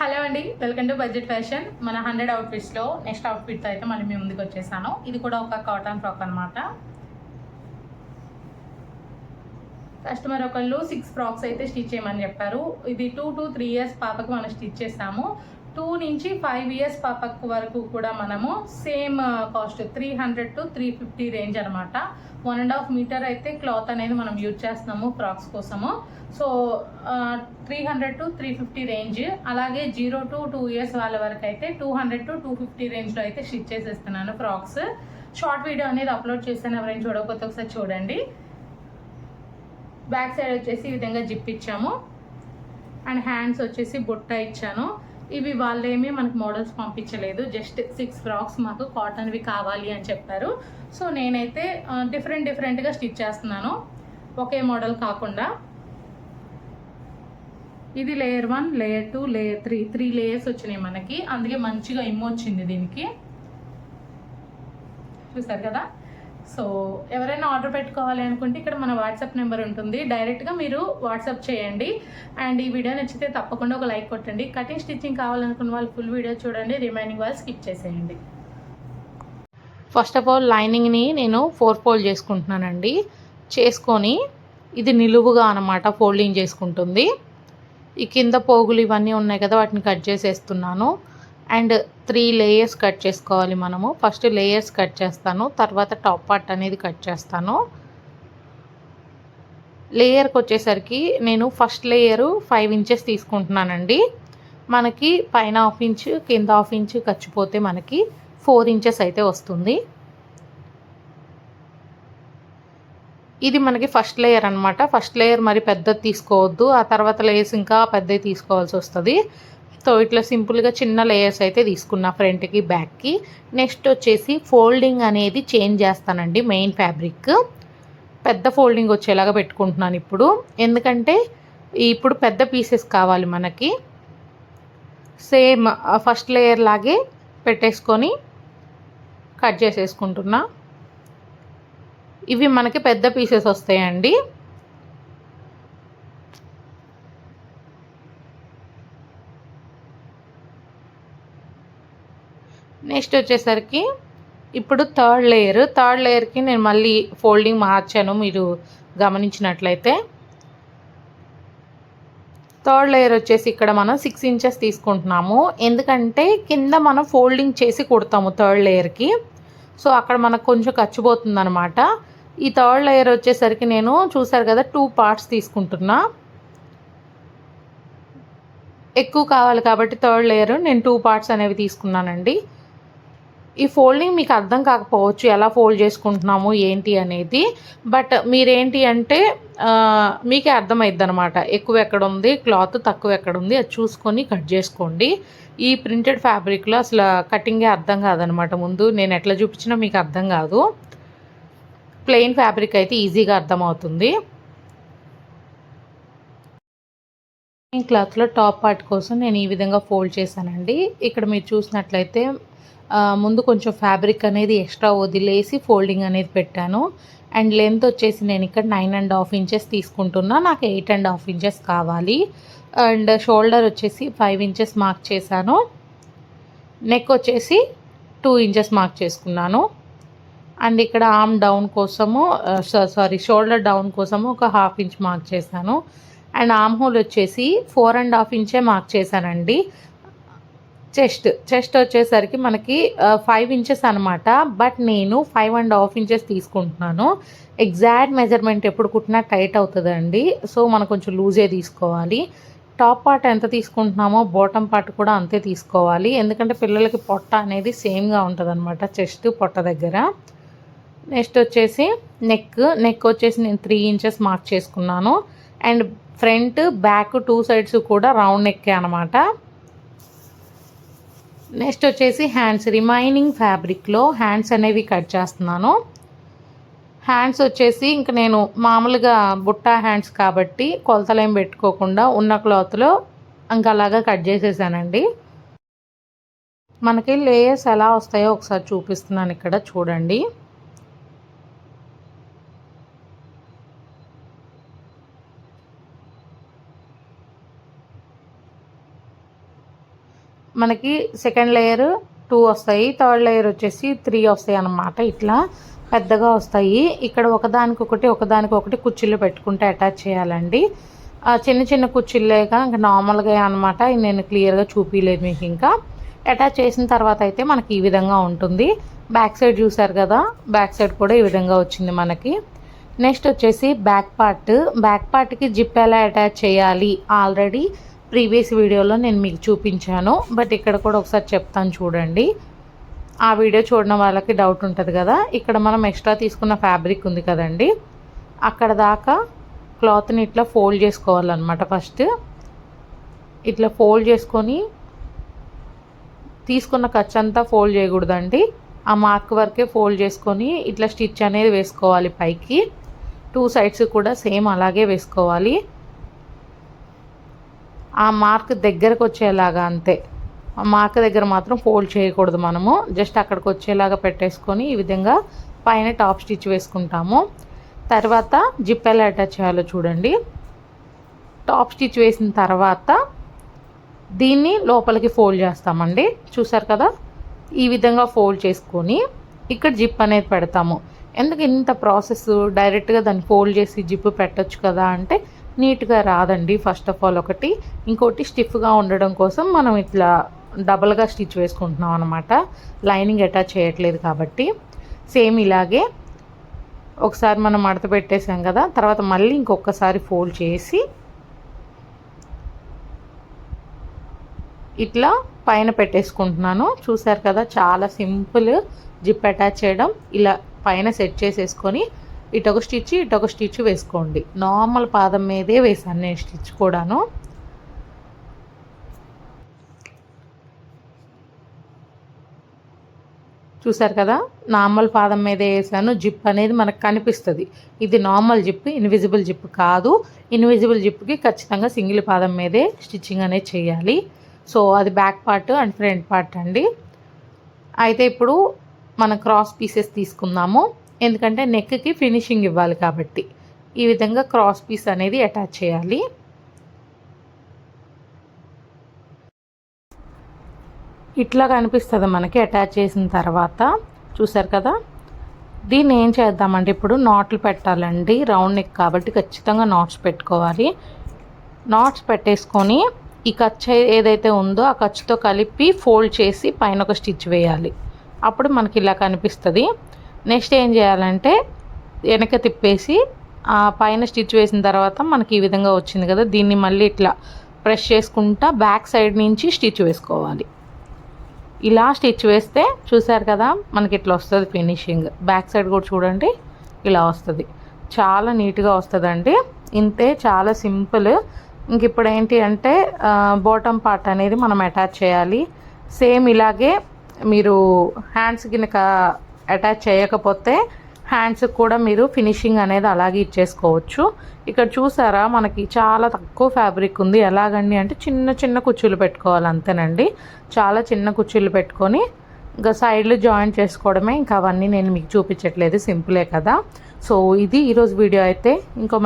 Hello అండి welcome to budget fashion. మన hundred అవుట్ఫిట్స్లో నెక్స్ట్ అవుట్ఫిట్ అయితే మళ్ళీ మీ ముందుకు వచ్చేసాను. ఇది కూడా ఒక కాటన్ ఫ్రాక్ అనమాట కస్టమర్ ఒకళ్ళు సిక్స్ ఫ్రాక్స్ అయితే స్టిచ్ చేయమని చెప్పారు. ఇది టూ టు త్రీ ఇయర్స్ పాపకు మనం స్టిచ్ చేసాము టూ నుంచి ఫైవ్ ఇయర్స్ పాపకు వరకు కూడా మనము same cost three hundred to three fifty range అనమాట వన్ అండ్ హాఫ్ మీటర్ అయితే క్లాత్ అనేది మనం యూజ్ చేస్తున్నాము ఫ్రాక్స్ కోసము. So three hundred to three fifty range అలాగే జీరో టు టూ ఇయర్స్ వాళ్ళ వరకు అయితే two hundred to two fifty రేంజ్లో అయితే స్టిచ్ చేసేస్తున్నాను ఫ్రాక్స్. షార్ట్ వీడియో అనేది అప్లోడ్ చేశాను ఎవరైనా చూడకపోతే ఒకసారి చూడండి. బ్యాక్ సైడ్ వచ్చేసి ఈ విధంగా జిప్ ఇచ్చాము. అండ్ హ్యాండ్స్ వచ్చేసి బుట్ట ఇచ్చాను. ఇవి వాళ్ళేమీ మనకు మోడల్స్ పంపించలేదు. జస్ట్ సిక్స్ ఫ్రాక్స్ మాకు కాటన్వి కావాలి అని చెప్పారు. సో నేనైతే డిఫరెంట్ డిఫరెంట్గా స్టిచ్ చేస్తున్నాను. ఒకే మోడల్ కాకుండా. ఇది layer one layer two layer three three layers వచ్చినాయి మనకి. అందుకే మంచిగా ఇమ్ము వచ్చింది దీనికి. చూసారు కదా? సో ఎవరైనా ఆర్డర్ పెట్టుకోవాలి అనుకుంటే ఇక్కడ మన వాట్సాప్ నెంబర్ ఉంటుంది. డైరెక్ట్గా మీరు వాట్సాప్ చేయండి. అండ్ ఈ వీడియో నచ్చితే తప్పకుండా ఒక లైక్ కొట్టండి. కటింగ్ స్టిచ్చింగ్ కావాలనుకున్న వాళ్ళు ఫుల్ వీడియో చూడండి. రిమైనింగ్ వాళ్ళు స్కిప్ చేసేయండి. ఫస్ట్ ఆఫ్ ఆల్ లైనింగ్ని నేను ఫోర్ ఫోల్డ్ చేసుకుంటున్నానండి. చేసుకొని ఇది నిలువుగా అనమాట ఫోల్డింగ్ చేసుకుంటుంది. ఈ కింద పోగులు ఇవన్నీ ఉన్నాయి కదా వాటిని కట్ చేసేస్తున్నాను. అండ్ త్రీ లేయర్స్ కట్ చేసుకోవాలి మనము. ఫస్ట్ లేయర్స్ కట్ చేస్తాను. తర్వాత టాప్ పార్ట్ అనేది కట్ చేస్తాను. లేయర్కి వచ్చేసరికి నేను ఫస్ట్ లేయరు ఫైవ్ ఇంచెస్ తీసుకుంటున్నానండి. మనకి పైన హాఫ్ ఇంచ్ కింద హాఫ్ ఇంచ్ ఖర్చుపోతే మనకి ఫోర్ ఇంచెస్ అయితే వస్తుంది. ఇది మనకి ఫస్ట్ లేయర్ అనమాట ఫస్ట్ లేయర్ మరి పెద్దది తీసుకోవద్దు. ఆ తర్వాత లేయర్స్ ఇంకా పెద్దది తీసుకోవాల్సి వస్తుంది. సో ఇట్లా సింపుల్గా చిన్న లేయర్స్ అయితే తీసుకున్నా ఫ్రంట్కి బ్యాక్కి నెక్స్ట్ వచ్చేసి ఫోల్డింగ్ అనేది చేంజ్ చేస్తానండి మెయిన్ ఫ్యాబ్రిక్ పెద్ద ఫోల్డింగ్ వచ్చేలాగా పెట్టుకుంటున్నాను ఇప్పుడు. ఎందుకంటే ఇప్పుడు పెద్ద పీసెస్ కావాలి మనకి. సేమ్ ఫస్ట్ లేయర్ లాగే పెట్టేసుకొని కట్ చేసేసుకుంటున్నా. ఇవి మనకి పెద్ద పీసెస్ వస్తాయండి. నెక్స్ట్ వచ్చేసరికి ఇప్పుడు థర్డ్ లేయర్. థర్డ్ లేయర్కి నేను మళ్ళీ ఫోల్డింగ్ మార్చాను మీరు గమనించినట్లయితే. థర్డ్ లేయర్ వచ్చేసి ఇక్కడ మనం సిక్స్ ఇంచెస్ తీసుకుంటున్నాము. ఎందుకంటే కింద మనం ఫోల్డింగ్ చేసి కుడతాము థర్డ్ లేయర్కి. సో అక్కడ మనకు కొంచెం ఖర్చుపోతుంది అనమాట ఈ థర్డ్ లేయర్ వచ్చేసరికి నేను చూసారు కదా టూ పార్ట్స్ తీసుకుంటున్నా. ఎక్కువ కావాలి కాబట్టి థర్డ్ లేయర్ నేను టూ పార్ట్స్ అనేవి తీసుకున్నానండి. ఈ ఫోల్డింగ్ మీకు అర్థం కాకపోవచ్చు ఎలా ఫోల్డ్ చేసుకుంటున్నాము ఏంటి అనేది. బట్ మీరేంటి అంటే మీకే అర్థమైద్ది అనమాట ఎక్కువ ఎక్కడ ఉంది క్లాత్ తక్కువ ఎక్కడ ఉంది అది చూసుకొని కట్ చేసుకోండి. ఈ ప్రింటెడ్ ఫ్యాబ్రిక్లో అసలు కటింగే అర్థం కాదనమాట ముందు నేను ఎట్లా చూపించినా మీకు అర్థం కాదు. ప్లెయిన్ ఫ్యాబ్రిక్ అయితే ఈజీగా అర్థమవుతుంది. క్లాత్లో టాప్ పార్ట్ కోసం నేను ఈ విధంగా ఫోల్డ్ చేశానండి. ఇక్కడ మీరు చూసినట్లయితే ముందు కొంచెం ఫ్యాబ్రిక్ అనేది ఎక్స్ట్రా వదిలేసి ఫోల్డింగ్ అనేది పెట్టాను. అండ్ లెంత్ వచ్చేసి నేను ఇక్కడ నైన్ అండ్ హాఫ్ ఇంచెస్ తీసుకుంటున్నా. నాకు ఎయిట్ అండ్ హాఫ్ ఇంచెస్ కావాలి. అండ్ షోల్డర్ వచ్చేసి ఫైవ్ ఇంచెస్ మార్క్ చేశాను. నెక్ వచ్చేసి టూ ఇంచెస్ మార్క్ చేసుకున్నాను. అండ్ ఇక్కడ ఆర్మ్ డౌన్ కోసము సారీ షోల్డర్ డౌన్ కోసము ఒక హాఫ్ ఇంచ్ మార్క్ చేశాను. అండ్ ఆమ్ హోల్ వచ్చేసి ఫోర్ అండ్ హాఫ్ ఇంచే మార్క్ చేశానండి. చెస్ట్ చెస్ట్ వచ్చేసరికి మనకి ఫైవ్ ఇంచెస్ అనమాట బట్ నేను ఫైవ్ అండ్ హాఫ్ ఇంచెస్ తీసుకుంటున్నాను. ఎగ్జాక్ట్ మెజర్మెంట్ ఎప్పుడు కుట్టినా టైట్ అవుతుందండి. సో మనం కొంచెం లూజే తీసుకోవాలి. టాప్ పార్ట్ ఎంత తీసుకుంటున్నామో బాటమ్ పార్ట్ కూడా అంతే తీసుకోవాలి. ఎందుకంటే పిల్లలకి పొట్ట అనేది సేమ్గా ఉంటుంది అనమాట చెస్ట్ పొట్ట దగ్గర. నెక్స్ట్ వచ్చేసి నెక్ నెక్ వచ్చేసి నేను త్రీ ఇంచెస్ మార్క్ చేసుకున్నాను. And front back two sides కూడా రౌండ్ నెక్కే అనమాట నెక్స్ట్ వచ్చేసి హ్యాండ్స్. రిమైనింగ్ ఫ్యాబ్రిక్లో హ్యాండ్స్ అనేవి కట్ చేస్తున్నాను. హ్యాండ్స్ వచ్చేసి ఇంక నేను మామూలుగా బుట్టా హ్యాండ్స్ కాబట్టి కొలతలేం పెట్టుకోకుండా ఉన్న క్లాత్లో ఇంకా అలాగా కట్ చేసేసానండి. మనకి లేయర్స్ ఎలా వస్తాయో ఒకసారి చూపిస్తున్నాను ఇక్కడ చూడండి. మనకి సెకండ్ లేయర్ టూ వస్తాయి థర్డ్ లేయర్ వచ్చేసి త్రీ వస్తాయి అన్నమాట ఇట్లా పెద్దగా వస్తాయి. ఇక్కడ ఒకదానికొకటి ఒకదానికొకటి కుర్చీలు పెట్టుకుంటే అటాచ్ చేయాలండి. చిన్న చిన్న కుర్చీలేక ఇంకా నార్మల్గా అనమాట నేను క్లియర్గా చూపించలేదు మీకు ఇంకా. అటాచ్ చేసిన తర్వాత అయితే మనకి ఈ విధంగా ఉంటుంది. బ్యాక్ సైడ్ చూసారు కదా బ్యాక్ సైడ్ కూడా ఈ విధంగా వచ్చింది మనకి. నెక్స్ట్ వచ్చేసి బ్యాక్ పార్ట్. బ్యాక్ పార్ట్కి జిప్ ఎలా అటాచ్ చేయాలి? ఆల్రెడీ ప్రీవియస్ వీడియోలో నేను మీకు చూపించాను బట్ ఇక్కడ కూడా ఒకసారి చెప్తాను చూడండి. ఆ వీడియో చూడడం వాళ్ళకి డౌట్ ఉంటుంది కదా. ఇక్కడ మనం ఎక్స్ట్రా తీసుకున్న ఫ్యాబ్రిక్ ఉంది కదండి. అక్కడ దాకా క్లాత్ని ఇట్లా ఫోల్డ్ చేసుకోవాలన్నమాట ఫస్ట్. ఇట్లా ఫోల్డ్ చేసుకొని తీసుకున్న ఖర్చు అంతా ఫోల్డ్ చేయకూడదండి. ఆ మార్క్ వరకే ఫోల్డ్ చేసుకొని ఇట్లా స్టిచ్ అనేది వేసుకోవాలి పైకి. టూ సైడ్స్ కూడా సేమ్ అలాగే వేసుకోవాలి. ఆ మార్క్ దగ్గరకు వచ్చేలాగా అంతే. ఆ మార్క్ దగ్గర మాత్రం ఫోల్డ్ చేయకూడదు మనము. జస్ట్ అక్కడికి వచ్చేలాగా పెట్టేసుకొని ఈ విధంగా పైన టాప్ స్టిచ్ వేసుకుంటాము. తర్వాత జిప్ ఎలా అటాచ్ చేయాలో చూడండి. టాప్ స్టిచ్ వేసిన తర్వాత దీన్ని లోపలికి ఫోల్డ్ చేస్తామండి. చూసారు కదా? ఈ విధంగా ఫోల్డ్ చేసుకొని ఇక్కడ జిప్ అనేది పెడతాము. ఎందుకు ఇంత ప్రాసెస్ డైరెక్ట్గా దాన్ని ఫోల్డ్ చేసి జిప్ పెట్టచ్చు కదా అంటే నీట్గా రాదండి ఫస్ట్ ఆఫ్ ఆల్ ఒకటి. ఇంకోటి స్టిఫ్గా ఉండడం కోసం మనం ఇట్లా డబల్గా స్టిచ్ వేసుకుంటున్నాం అనమాట లైనింగ్ అటాచ్ చేయట్లేదు కాబట్టి. సేమ్ ఇలాగే ఒకసారి మనం మడత పెట్టేసాం కదా తర్వాత మళ్ళీ ఇంకొకసారి ఫోల్డ్ చేసి ఇట్లా పైన పెట్టేసుకుంటున్నాను. చూసారు కదా చాలా సింపుల్ జిప్ అటాచ్ చేయడం. ఇలా పైన సెట్ చేసేసుకొని ఇటొక స్టిచ్ ఇటొక స్టిచ్ వేసుకోండి. నార్మల్ పాదం మీదే వేసాను నేను స్టిచ్ కూడాను. చూసారు కదా? నార్మల్ పాదం మీదే వేసాను జిప్ అనేది మనకు కనిపిస్తుంది. ఇది నార్మల్ జిప్ ఇన్విజిబుల్ జిప్ కాదు. ఇన్విజిబుల్ జిప్కి ఖచ్చితంగా సింగిల్ పాదం మీదే స్టిచ్చింగ్ అనేది చేయాలి. సో అది back part and front part అండి. అయితే ఇప్పుడు మనం క్రాస్ పీసెస్ తీసుకుందాము. ఎందుకంటే నెక్కి ఫినిషింగ్ ఇవ్వాలి కాబట్టి. ఈ విధంగా క్రాస్ పీస్ అనేది అటాచ్ చేయాలి. ఇట్లా కనిపిస్తుంది మనకి అటాచ్ చేసిన తర్వాత. చూసారు కదా? దీన్ని ఏం చేద్దామంటే ఇప్పుడు నాట్లు పెట్టాలండి. రౌండ్ నెక్ కాబట్టి ఖచ్చితంగా నాట్స్ పెట్టుకోవాలి. నాట్స్ పెట్టేసుకొని ఈ ఖర్చు ఏదైతే ఉందో ఆ ఖర్చుతో కలిపి ఫోల్డ్ చేసి పైన ఒక స్టిచ్ వేయాలి. అప్పుడు మనకి ఇలా కనిపిస్తుంది. నెక్స్ట్ ఏం చేయాలంటే వెనక తిప్పేసి ఆ పైన స్టిచ్ వేసిన తర్వాత మనకి ఈ విధంగా వచ్చింది కదా దీన్ని మళ్ళీ ఇట్లా ప్రెస్ చేసుకుంటా బ్యాక్ సైడ్ నుంచి స్టిచ్ వేసుకోవాలి. ఇలా స్టిచ్ వేస్తే చూసారు కదా మనకి ఇట్లా వస్తుంది ఫినిషింగ్. బ్యాక్ సైడ్ కూడా చూడండి ఇలా వస్తుంది. చాలా నీట్గా వస్తుందండి. ఇంతే చాలా సింపుల్. ఇంక ఇప్పుడు ఏంటి అంటే బాటమ్ పార్ట్ అనేది మనం అటాచ్ చేయాలి. సేమ్ ఇలాగే మీరు హ్యాండ్స్ కింద అటాచ్ చేయకపోతే హ్యాండ్స్ కూడా మీరు ఫినిషింగ్ అనేది అలాగే ఇచ్చేసుకోవచ్చు. ఇక్కడ చూసారా మనకి చాలా తక్కువ ఫ్యాబ్రిక్ ఉంది. ఎలాగండి అంటే చిన్న చిన్న కుర్చీలు పెట్టుకోవాలి అంతేనండి. చాలా చిన్న కుర్చీలు పెట్టుకొని ఇంకా సైడ్లు జాయిన్ చేసుకోవడమే. ఇంకా అవన్నీ నేను మీకు చూపించట్లేదు సింపులే కదా. సో ఇది ఈరోజు వీడియో అయితే. ఇంకో